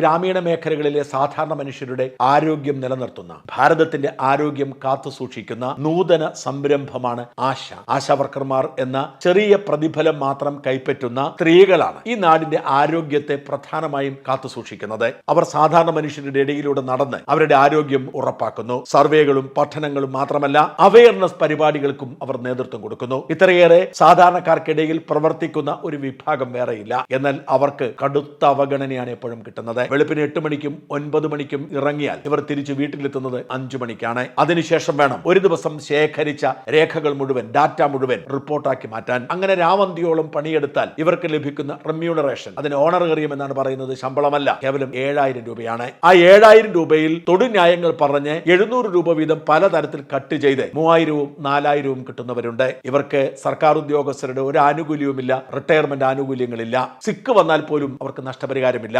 ഗ്രാമീണ മേഖലകളിലെ സാധാരണ മനുഷ്യരുടെ ആരോഗ്യം നിലനിർത്തുന്ന ഭാരതത്തിന്റെ ആരോഗ്യം കാത്തു സൂക്ഷിക്കുന്ന നൂതന സംരംഭമാണ് ആശ. ആശാവർക്കർമാർ എന്ന ചെറിയ പ്രതിഫലം മാത്രം കൈപ്പറ്റുന്ന സ്ത്രീകളാണ് ഈ നാടിന്റെ ആരോഗ്യത്തെ പ്രധാനമായും കാത്തു സൂക്ഷിക്കുന്നത്. അവർ സാധാരണ മനുഷ്യരുടെ ഇടയിലൂടെ നടന്ന് അവരുടെ ആരോഗ്യം ഉറപ്പാക്കുന്നു. സർവേകളും പഠനങ്ങളും മാത്രമല്ല അവയർനെസ് പരിപാടികൾക്കും അവർ നേതൃത്വം കൊടുക്കുന്നു. ഇത്രയേറെ സാധാരണക്കാർക്കിടയിൽ പ്രവർത്തിക്കുന്ന ഒരു വിഭാഗം വേറെയില്ല. എന്നാൽ അവർക്ക് കടുത്ത അവഗണനയാണ് എപ്പോഴും കിട്ടുന്നത്. വെളുപ്പിന് എട്ട് മണിക്കും ഒൻപത് മണിക്കും ഇറങ്ങിയാൽ ഇവർ തിരിച്ച് വീട്ടിലെത്തുന്നത് അഞ്ചു മണിക്കാണ്. അതിനുശേഷം വേണം ഒരു ദിവസം ശേഖരിച്ച രേഖകൾ മുഴുവൻ ഡാറ്റ മുഴുവൻ റിപ്പോർട്ടാക്കി മാറ്റാൻ. അങ്ങനെ രാവന്തിയോളം പണിയെടുത്താൽ ഇവർക്ക് ലഭിക്കുന്ന റെമ്യൂണറേഷൻ. അതിന് ഓണറേറിയം എന്നാണ് പറയുന്നത്. ശമ്പളമല്ല കേവലം ഏഴായിരം രൂപയാണ്. ആ ഏഴായിരം രൂപയിൽ തൊടുന്യായങ്ങൾ പറഞ്ഞ് എഴുന്നൂറ് രൂപ വീതം പലതരത്തിൽ കട്ട് ചെയ്ത് മൂവായിരവും നാലായിരവും കിട്ടുന്നവരുണ്ട്. ഇവർക്ക് സർക്കാർ ഉദ്യോഗസ്ഥരുടെ ഒരു ആനുകൂല്യവുമില്ല റിട്ടയർമെന്റ് ആനുകൂല്യങ്ങളില്ല. സിക്ക് വന്നാൽ പോലും അവർക്ക് നഷ്ടപരിഹാരമില്ല.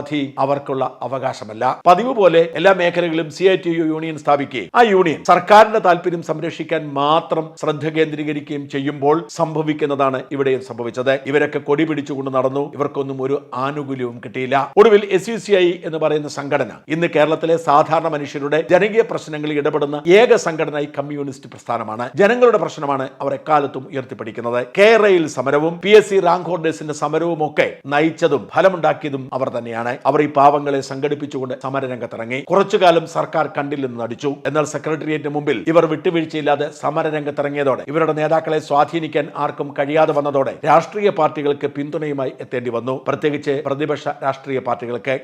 പ്രസവാവധി അവർക്കുള്ള അവകാശമല്ല. പതിവ് പോലെ എല്ലാ മേഖലകളിലും C I T U union സ്ഥാപിക്കുകയും ആ യൂണിയൻ സർക്കാരിന്റെ താല്പര്യം സംരക്ഷിക്കാൻ മാത്രം ശ്രദ്ധ കേന്ദ്രീകരിക്കുകയും ചെയ്യുമ്പോൾ സംഭവിക്കുന്നതാണ് ഇവിടെയും സംഭവിച്ചത്. ഇവരൊക്കെ കൊടി പിടിച്ചുകൊണ്ട് നടന്നു. ഇവർക്കൊന്നും ഒരു ആനുകൂല്യവും കിട്ടിയില്ല. ഒടുവിൽ എസ് യു സി ഐ എന്ന് പറയുന്ന സംഘടന ഇന്ന് കേരളത്തിലെ സാധാരണ മനുഷ്യരുടെ ജനകീയ പ്രശ്നങ്ങളിൽ ഇടപെടുന്ന ഏക സംഘടന ഈ കമ്മ്യൂണിസ്റ്റ് പ്രസ്ഥാനമാണ്. ജനങ്ങളുടെ പ്രശ്നമാണ് അവർ എക്കാലത്തും ഉയർത്തിപ്പിടിക്കുന്നത്. കേരളയിൽ സമരവും പി എസ് സി റാങ്ക് ഹോൾഡേഴ്സിന്റെ സമരവും ഒക്കെ നയിച്ചതും ഫലമുണ്ടാക്കിയതും അവർ തന്നെയാണ്. അവർ ഈ പാവങ്ങളെ സംഘടിപ്പിച്ചുകൊണ്ട് സമരരംഗത്തിറങ്ങി. കുറച്ചു കാലം സർക്കാർ കണ്ടില്ലെന്ന് നടിച്ചു. എന്നാൽ സെക്രട്ടേറിയറ്റിന് മുമ്പിൽ ഇവർ വിട്ടുവീഴ്ചയില്ലാതെ സമരരംഗത്തിറങ്ങിയതോടെ ഇവരുടെ നേതാക്കളെ സ്വാധീനിക്കാൻ ആർക്കും കഴിയാതെ വന്നതോടെ രാഷ്ട്രീയ പാർട്ടികൾക്ക് പിന്തുണയുമായി എത്തേണ്ടി വന്നു. പ്രത്യേകിച്ച് പ്രതിപക്ഷ രാഷ്ട്രീയ പാർട്ടികൾക്ക്.